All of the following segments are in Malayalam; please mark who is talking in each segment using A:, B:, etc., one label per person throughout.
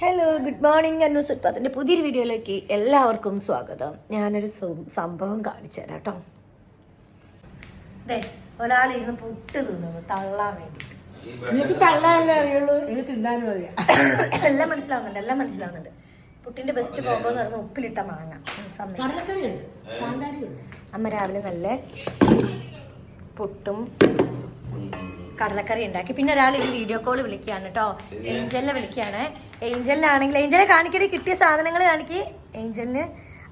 A: ഹലോ ഗുഡ് മോർണിംഗ് അന്നു സുൽപാത്തിന്റെ പുതിയൊരു വീഡിയോയിലേക്ക് എല്ലാവർക്കും സ്വാഗതം. ഞാനൊരു സംഭവം കാണിച്ചു തരാം കേട്ടോ. അതെ ഒരാളിരുന്ന് പുട്ട് തിന്നു തള്ളാൻ വേണ്ടിയിട്ട്
B: തള്ളാനല്ലേ അറിയുള്ളൂ? എനിക്ക് തിന്നാനും അറിയാം.
A: എല്ലാം മനസ്സിലാവുന്നുണ്ട് എല്ലാം മനസ്സിലാവുന്നുണ്ട്. പുട്ടിന്റെ ബെസ്റ്റ് കോമ്പോ എന്ന് പറഞ്ഞാൽ ഉപ്പിലിട്ട മാങ്ങ. സമ്മതിച്ചു. അമ്മ രാവിലെ നല്ല പുട്ടും കടലക്കറി ഉണ്ടാക്കി. പിന്നെ ഒരാൾ ഇത് വീഡിയോ കോൾ വിളിക്കുകയാണ് കേട്ടോ ഏഞ്ചലിനെ വിളിക്കുകയാണ്. ഏഞ്ചലിനാണെങ്കിൽ ഏഞ്ചലിനെ കാണിക്കടി കിട്ടിയ സാധനങ്ങൾ കാണിക്കി. ഏഞ്ചലിന്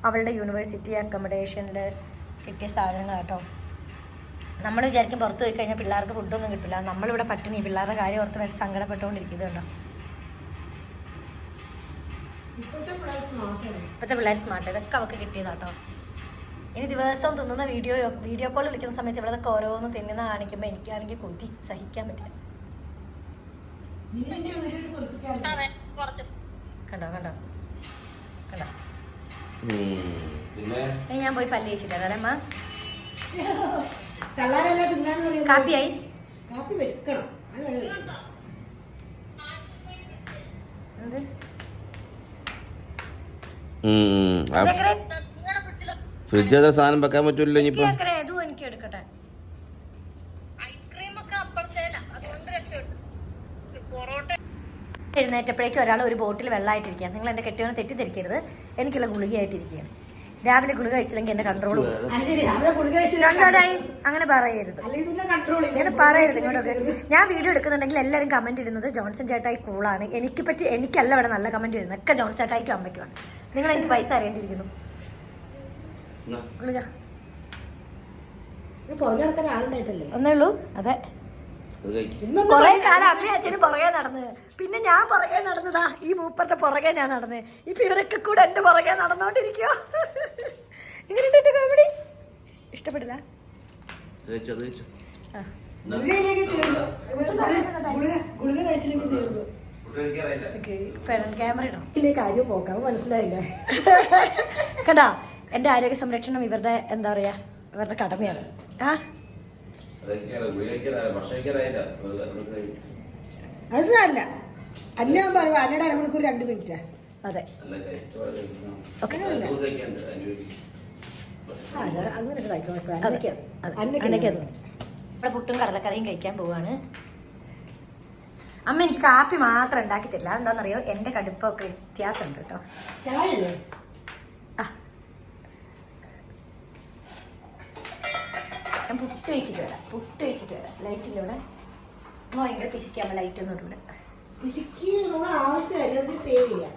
A: അവളുടെ യൂണിവേഴ്സിറ്റി അക്കോമഡേഷനിൽ കിട്ടിയ സാധനങ്ങൾ കേട്ടോ നമ്മൾ വിചാരിക്കും പുറത്ത് പോയി കഴിഞ്ഞാൽ പിള്ളേർക്ക് ഫുഡൊന്നും കിട്ടില്ല നമ്മളിവിടെ പട്ടിണി. പിള്ളേരുടെ കാര്യം ഓർത്ത് വെച്ച് സങ്കടപ്പെട്ടുകൊണ്ടിരിക്കുന്നുണ്ടോ ഇപ്പോഴത്തെ പിള്ളേർ സ്മാർട്ട് ഇതൊക്കെ അവൾക്ക് കിട്ടിയതാട്ടോ ഇനി ദിവസവും തിന്നുന്ന വീഡിയോ വീഡിയോ കോൾ വിളിക്കുന്ന സമയത്ത് ഇവിടെയൊക്കെ ഓരോന്ന് തിന്നുന്ന കാണിക്കുമ്പോൾ എനിക്കാണെങ്കിൽ കൊതി സഹിക്കാൻ പറ്റില്ല. കണ്ടോ കണ്ടോ? കണ്ടോ? ഇനി ഞാൻ പോയി പല്ല് കഴിച്ചിട്ടാ അല്ലേ അമ്മ?
B: തള്ളാനല്ലേ തിന്നാനും അറിയാം
A: കാപ്പിയായി?
B: കാപ്പി വെക്കണം.
A: എന്ത്?
C: ഫ്രിഡ്ജ് അത്ര സാധനം വെക്കാൻ പറ്റൂല്ലോ ഇനിയിപ്പോ.
D: പൊറോട്ട
A: എഴുന്നേറ്റപ്പോഴേക്കും ഒരാൾ ഒരു ബോട്ടിൽ വെള്ളമായിട്ടിരിക്കുക നിങ്ങൾ എന്റെ കെട്ടിയോനെ തെറ്റിദ്ധരിക്കരുത്. എനിക്കുള്ള ഗുളികയായിട്ടിരിക്കുകയാണ്. രാവിലെ ഗുളിക കഴിച്ചില്ലെങ്കിൽ എന്റെ കൺട്രോൾ അങ്ങനെ പറയരുത്. ഇങ്ങനെ പറയരുത് ഇങ്ങോട്ടൊക്കെ. ഞാൻ വീഡിയോ എടുക്കുന്നുണ്ടെങ്കിൽ എല്ലാവരും കമന്റ് ഇടുന്നത് ജോൺസൺ ചേട്ടായി കൂളാണ് എനിക്ക് പറ്റി എനിക്കല്ല ഇവിടെ നല്ല കമന്റ് വരുന്നത് ഒക്കെ ജോൺസൺ ചേട്ടായിക്കും അമ്മയ്ക്കുമാണ് നിങ്ങൾ എനിക്ക് പൈസ അറിയേണ്ടിയിരിക്കുന്നു ഗുളിക
B: പുറകെ നടക്കാൻ ആളുണ്ടായിട്ടല്ലേ
A: ഒന്നേ ഉള്ളൂ. അതെ. കൊറേ കാലം അമ്മയും അച്ഛനും പുറകെ നടന്ന്. പിന്നെ ഞാൻ പുറകെ നടന്നതാ. ഈ മൂപ്പറിന്റെ പുറകെ ഞാൻ നടന്നത് ഇപ്പൊ ഇവരൊക്കെ കൂടെ എന്റെ പുറകെ നടന്നോണ്ടിരിക്കോ ഇങ്ങനെ എന്റെ കോമഡി ഇഷ്ടപ്പെടില്ല?
B: ഫ്രണ്ട്
A: ക്യാമറ ഇടോ
B: ഇതിലെ കാര്യം പോക്കാം മനസ്സിലായില്ലേ?
A: കണ്ടാ? എന്റെ ആരോഗ്യ സംരക്ഷണം ഇവരുടെ എന്താ പറയാ ഇവരുടെ കടമയാണ്. ആ?
B: അത് സാരല്ല. അന്ന പറയുക അന്നയുടെ അരമണിക്കൂർ രണ്ട് മിനിറ്റാ.
A: അതെ. ഓക്കെ. ഇവിടെ പുട്ടും കടലക്കറിയും കഴിക്കാൻ പോവാണ്. അമ്മ എനിക്ക് കാപ്പി മാത്രം ഉണ്ടാക്കി തരില്ല. എന്താണെന്നറിയോ എന്റെ കടുപ്പൊക്കെ വ്യത്യാസമുണ്ട് കേട്ടോ
B: ചായ അല്ലേ
A: ആ ഞാൻ പുട്ട് വെച്ചിട്ട് വരാം. പുട്ട് വെച്ചിട്ട് വരാം. ലൈറ്റിലൂടെ. അമ്മ ഭയങ്കര പിശിക്കാമ ലൈറ്റ് ഒന്നും ഇവിടെ
B: പിശുക്കി നമ്മൾ ആവശ്യമില്ല സേവ് ചെയ്യാം.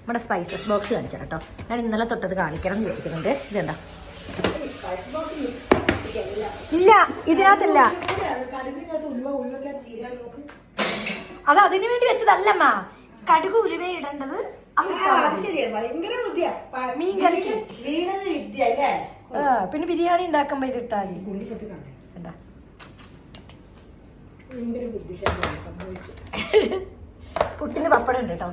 A: നമ്മുടെ സ്പൈസസ് ബോക്സ് കാണിച്ചു കേട്ടോ. ഞാൻ ഇന്നലെ തൊട്ടത് കാണിക്കണം എന്ന് വിചാരിക്കുന്നുണ്ട്. ഇതുണ്ടോ ഇല്ല ഇതിനകത്തില്ല. അത് അതിനു വേണ്ടി വെച്ചതല്ലമ്മ. കടുക് ഉലുവ ഇടേണ്ടത്.
B: വീണത് വിദ്യ അല്ലേ?
A: ആ, പിന്നെ ബിരിയാണി ഉണ്ടാക്കുമ്പോ ഇത് ഇട്ടാ മതി.
B: ഗുളികത്ത് കാണേ
A: എന്താ?
B: ഭയങ്കര ബുദ്ധിശാലിയാണ് സംഭവിച്ചു.
A: പുട്ടിന് പപ്പടം ഉണ്ട് കേട്ടോ.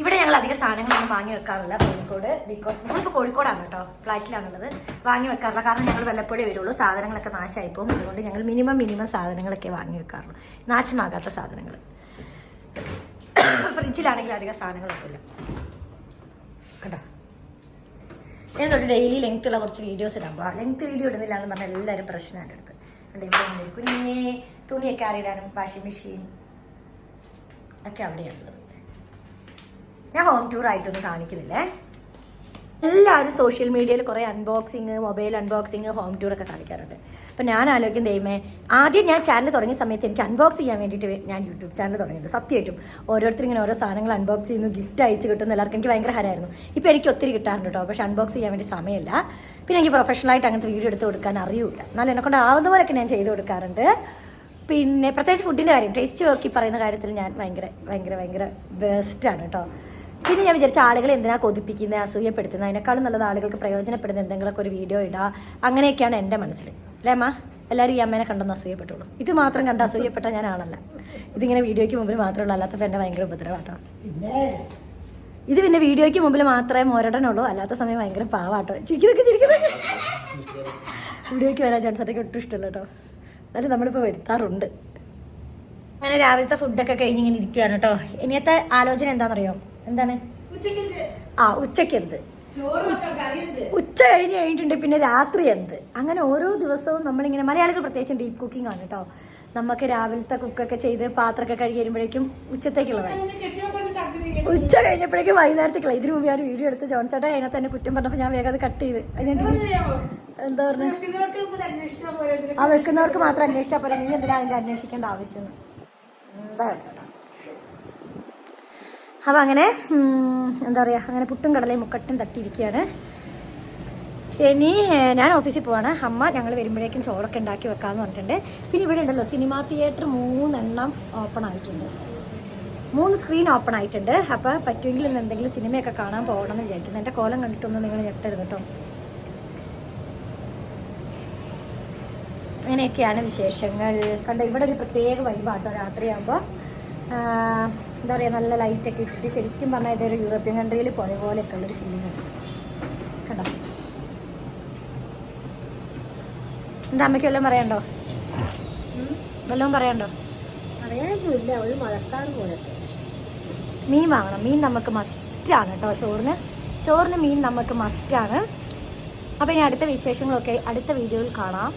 A: ഇവിടെ ഞങ്ങൾ അധികം സാധനങ്ങളൊന്നും വാങ്ങി വെക്കാറില്ല. കോഴിക്കോട് ബിക്കോസ് നമ്മളിപ്പോൾ കോഴിക്കോടാണ് കേട്ടോ. ഫ്ലാറ്റിലാണുള്ളത്. വാങ്ങി വെക്കാറില്ല. കാരണം ഞങ്ങൾ വല്ലപ്പോഴേ വരുള്ളൂ. സാധനങ്ങളൊക്കെ നാശമായി പോകും. അതുകൊണ്ട് ഞങ്ങൾ മിനിമം മിനിമം സാധനങ്ങളൊക്കെ വാങ്ങി വെക്കാറുള്ളൂ. നാശമാകാത്ത സാധനങ്ങൾ. ഫ്രിഡ്ജിലാണെങ്കിൽ അധികം സാധനങ്ങളൊന്നുമില്ല. കേട്ടോ ഞാൻ തൊട്ട് ഡെയിലി ലെങ്ത് ഉള്ള കുറച്ച് വീഡിയോസ് ഇടാം അപ്പോൾ ലെങ്ത് വീഡിയോ ഇടുന്നില്ല എന്ന് പറഞ്ഞാൽ എല്ലാവരും പ്രശ്നമാണ് എന്റെ അടുത്ത്. അവിടെ ഇവിടെ കുഞ്ഞേ തുണിയൊക്കെ അറിയിടാനും വാഷിംഗ് മെഷീൻ ഒക്കെ അവിടെയാണുള്ളത്. ഞാൻ ഹോം ടൂർ ആയിട്ടൊന്നും കാണിക്കുന്നില്ലേ. എല്ലാവരും സോഷ്യൽ മീഡിയയിൽ കുറേ unboxing mobile unboxing home tour ഒക്കെ കാണിക്കാറുണ്ട്. അപ്പം ഞാൻ ആലോചിക്കും ദൈവമേ ആദ്യം ഞാൻ ചാനൽ തുടങ്ങിയ സമയത്ത് എനിക്ക് അൺബോക്സ് ചെയ്യാൻ വേണ്ടിയിട്ട് ഞാൻ യൂട്യൂബ് ചാനൽ തുടങ്ങിയത്. സത്യമായിട്ടും ഓരോരുത്തർ ഇങ്ങനെ ഓരോ സാധനങ്ങൾ അൺബോക്സ് ചെയ്യുന്നു ഗിഫ്റ്റ് അയച്ച് കിട്ടുന്ന എല്ലാവർക്കും എനിക്ക് ഭയങ്കര ഹരമായിരുന്നു ഇപ്പോൾ എനിക്ക് ഒത്തിരി കിട്ടാറുണ്ട് കേട്ടോ പക്ഷേ അൺബോക്സ് ചെയ്യാൻ വേണ്ടി സമയമില്ല. പിന്നെ എനിക്ക് പ്രൊഫഷണലായിട്ട് അങ്ങനത്തെ വീഡിയോ എടുത്ത് കൊടുക്കാൻ അറിയില്ല. എന്നാലും എന്നെക്കൊണ്ട് ആവുന്ന പോലെയൊക്കെ ഞാൻ ചെയ്ത് കൊടുക്കാറുണ്ട്. പിന്നെ പ്രത്യേകിച്ച് ഫുഡിന്റെ കാര്യം ടേസ്റ്റ് നോക്കി പറയുന്ന കാര്യത്തിൽ ഞാൻ ഭയങ്കര ഭയങ്കര ഭയങ്കര ബെസ്റ്റാണ് കേട്ടോ പിന്നെ ഞാൻ വിചാരിച്ച ആളുകളെ എന്തിനാ കൊതിപ്പിക്കുന്നത് അസൂയപ്പെടുത്തുന്നത് അതിനേക്കാളും നല്ലത് ആളുകൾക്ക് പ്രയോജനപ്പെടുന്ന എന്തെങ്കിലുമൊക്കെ ഒരു വീഡിയോ ഇടുക അങ്ങനെയൊക്കെയാണ് എന്റെ മനസ്സിൽ. അല്ലേ അമ്മ? എല്ലാവരും ഈ അമ്മേനെ കണ്ടെന്ന് അസൂയപ്പെട്ടുള്ളൂ. ഇത് മാത്രം കണ്ട അസൂയപ്പെട്ട ഞാൻ ആളല്ല. ഇതിങ്ങനെ വീഡിയോയ്ക്ക് മുമ്പിൽ മാത്രമേ ഉള്ളൂ. അല്ലാത്തപ്പോൾ എന്റെ ഭയങ്കര ഉപദ്രവാട്ടോ. ഇത് പിന്നെ വീഡിയോയ്ക്ക് മുമ്പിൽ മാത്രമേ മോരടനുള്ളൂ. അല്ലാത്ത സമയം ഭയങ്കര പാവാട്ടോ. ചിരിക്കുന്നൊക്കെ ചിരിക്കുന്നൊക്കെ. വീഡിയോയ്ക്ക് വരാൻ ചേട്ടത്തേക്ക് ഒട്ടും ഇഷ്ടമല്ല കേട്ടോ. എന്നാലും നമ്മളിപ്പോൾ വരുത്താറുണ്ട്. അങ്ങനെ രാവിലത്തെ ഫുഡൊക്കെ കഴിഞ്ഞ് ഇങ്ങനെ ഇരിക്കുകയാണ് കേട്ടോ. ഇനിയത്തെ ആലോചന എന്താണെന്നറിയോ? എന്താണ്? ആ ഉച്ചയ്ക്ക് എന്ത് ഉച്ച കഴിഞ്ഞ് കഴിഞ്ഞിട്ടുണ്ട് പിന്നെ രാത്രി എന്ത്? അങ്ങനെ ഓരോ ദിവസവും നമ്മളിങ്ങനെ മലയാളികൾ പ്രത്യേകിച്ചും ഡീപ്പ് കുക്കിംഗ് ആണ് കേട്ടോ. നമുക്ക് രാവിലത്തെ കുക്കൊക്കെ ചെയ്ത് പാത്രമൊക്കെ കഴുകി വരുമ്പോഴേക്കും
B: ഉച്ചത്തേക്കുള്ളതാണ്
A: ഉച്ച കഴിഞ്ഞപ്പോഴേക്കും വൈകുന്നേരത്തേക്കുള്ള. ഇതിനു മുമ്പ് ഞാൻ ഒരു വീഡിയോ എടുത്ത് ജോൺ ചേട്ടാ അതിനകത്ത് തന്നെ കുറ്റം പറഞ്ഞപ്പോൾ ഞാൻ വേഗം അത് കട്ട് ചെയ്ത്. എന്താ പറഞ്ഞു? ആ വെക്കുന്നവർക്ക് മാത്രം അന്വേഷിച്ചാൽ പോലെ നീ എന്തിനാ അതിന്റെ അന്വേഷിക്കേണ്ട ആവശ്യം? എന്താ ചേട്ടാ അപ്പം അങ്ങനെ എന്താ പറയുക അങ്ങനെ പുട്ടും കടലയും മുക്കട്ടും തട്ടിയിരിക്കുകയാണ്. ഇനി ഞാൻ ഓഫീസിൽ പോവാണ്. അമ്മ ഞങ്ങൾ വരുമ്പോഴേക്കും ചോറൊക്കെ ഉണ്ടാക്കി വെക്കാമെന്ന് പറഞ്ഞിട്ടുണ്ട്. പിന്നെ ഇവിടെ ഉണ്ടല്ലോ സിനിമാ തിയേറ്റർ മൂന്നെണ്ണം ഓപ്പൺ ആയിട്ടുണ്ട്. മൂന്ന് സ്ക്രീൻ ഓപ്പൺ ആയിട്ടുണ്ട്. അപ്പോൾ പറ്റുമെങ്കിൽ ഇന്ന് എന്തെങ്കിലും സിനിമയൊക്കെ കാണാൻ പോകണം എന്ന് വിചാരിക്കുന്നു. എന്റെ കോലം കണ്ടിട്ടൊന്നും നിങ്ങൾ ഞെട്ടരുത് കേട്ടോ അങ്ങനെയൊക്കെയാണ് വിശേഷങ്ങൾ. കണ്ട ഇവിടെ ഒരു പ്രത്യേക വൈബാട്ടോ രാത്രിയാകുമ്പോൾ എന്താ പറയുക നല്ല ലൈറ്റൊക്കെ ഇട്ടിട്ട് ശരിക്കും പറഞ്ഞാൽ ഇതൊരു യൂറോപ്യൻ കൺട്രിയിൽ പോയ പോലെയൊക്കെ ഉള്ളൊരു ഫീലിംഗ് ഉണ്ട് കണ്ടോ? എന്താ അമ്മയ്ക്ക് വല്ലതും പറയണ്ടോ വല്ലതും പറയണ്ടോ
B: ഒരു മഴക്കാർ
A: മീൻ വാങ്ങണം. മീൻ നമുക്ക് മസ്റ്റാണ് കേട്ടോ ചോറിന്. ചോറിന് മീൻ നമുക്ക് മസ്റ്റാണ് അപ്പം ഇനി അടുത്ത വിശേഷങ്ങളൊക്കെ അടുത്ത വീഡിയോയിൽ കാണാം.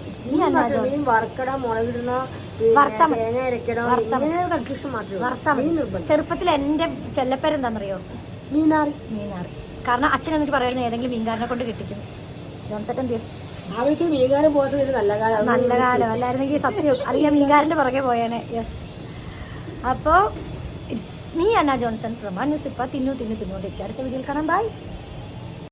B: മീൻ വറുക്കണം മുളകിടുന്ന.
A: ചെറുപ്പത്തിൽ എന്റെ ചെല്ലപ്പേരെന്താണെന്നറിയോ
B: മീനാറി.
A: മീനാറി. കാരണം അച്ഛൻ എന്നിട്ട് പറയുന്നത് ഏതെങ്കിലും മീൻകാരനെ കൊണ്ട് കിട്ടിക്കും. ജോൺസെറ്റ് എന്ത്
B: അവർക്ക് മീൻകാരൻ പോയിട്ട് നല്ല കാലം.
A: നല്ല കാലം. അല്ലായിരുന്നെങ്കിൽ സത്യം. അല്ലെങ്കിൽ മീൻകാരന്റെ പുറകെ പോയേനെ. യെസ് അപ്പോൾ it's me Anna Johnson. From news ഇപ്പൊ തിന്നു തിന്നു തിന്നുകൊണ്ടിരിക്കുക. അടുത്ത വീഡിയോയിൽ കാണാം. ബൈ